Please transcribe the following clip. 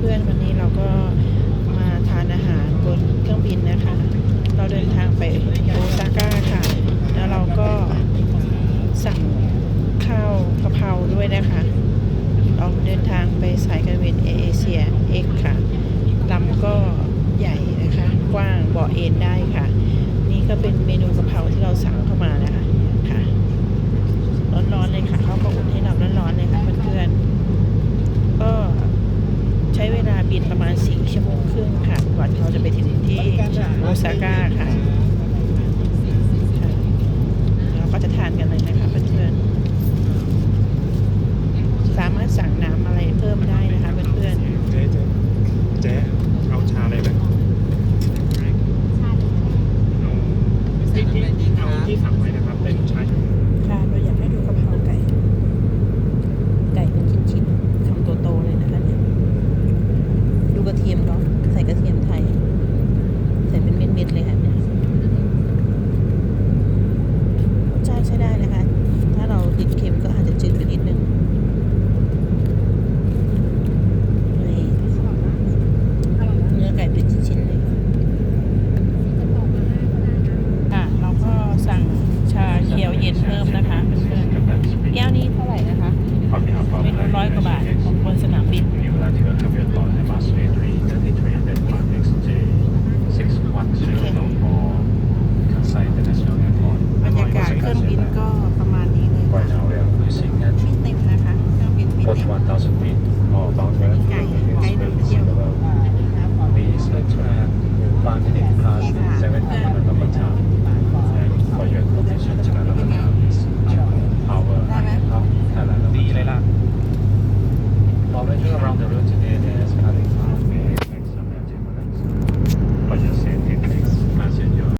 พื่อนๆ วันนี้เราก็มาทานอาหารบนเครื่องบินนะคะ เราเดินทางไปโอซาก้าค่ะ แล้วเราก็สั่งข้าวกะเพราด้วยนะคะ เราเดินทางไปสายการบินเอเชียเอ็กค่ะลำก็ใหญ่นะคะ กว้างเบาะเอนได้ค่ะ นี่ก็เป็นเมนูกะเพราที่เราสั่งเข้ามานะคะค่ะ ร้อนๆเลยค่ะเขาก็อุ่นให้เราร้อนๆเลยค่ะเพื่อนๆ ก็ใช้เวลา บินประมาณ4ชั่วโมงครึ่งค่ะกว่าเราจะไปถึงที่โอซาก้าค่ะค่ะเราก็จะทานกันเลยนะคะเพื่อนๆสามารถสั่งน้ำอะไรเพิ่มได้นะคะเพื่อนเจ๊เจ๊เจ๊เอาชาอะไรไหมเอาที่ที่เอาที่สั่งไว้นะครับ เป็นชา ๆ ค่ะเราอยากให้ดูกะเพราไก่ ไก่เป็นชิ้นๆคำโตๆเลยนะคะเนี่ย ดูกระเทียมเนาะใส่กระเทียมไทย ใส่เป็นเม็ดๆเลยค่ะเนี่ยรสชาติใช้ได้นะคะ ถ้าเราติดเค็มก็อาจจะจืดไปนิดนึงนี่เนื้อไก่เป็นชิ้นๆเลยค่ะค่ะ เราก็สั่งชาเขียวเย็ นเพิ่มนะคะเพื่อนๆแก้วนี้เท่าไหร่นะคะไม่รู้ร้อยกว่าบาทของบนสนามบินบรรยากาศเครื่องบินก็ประมาณนี้เลยค่ะไม่เต็มนะคะเครื่องบินไม่เต็มไก่ไก่นำเที่ยว around the road today.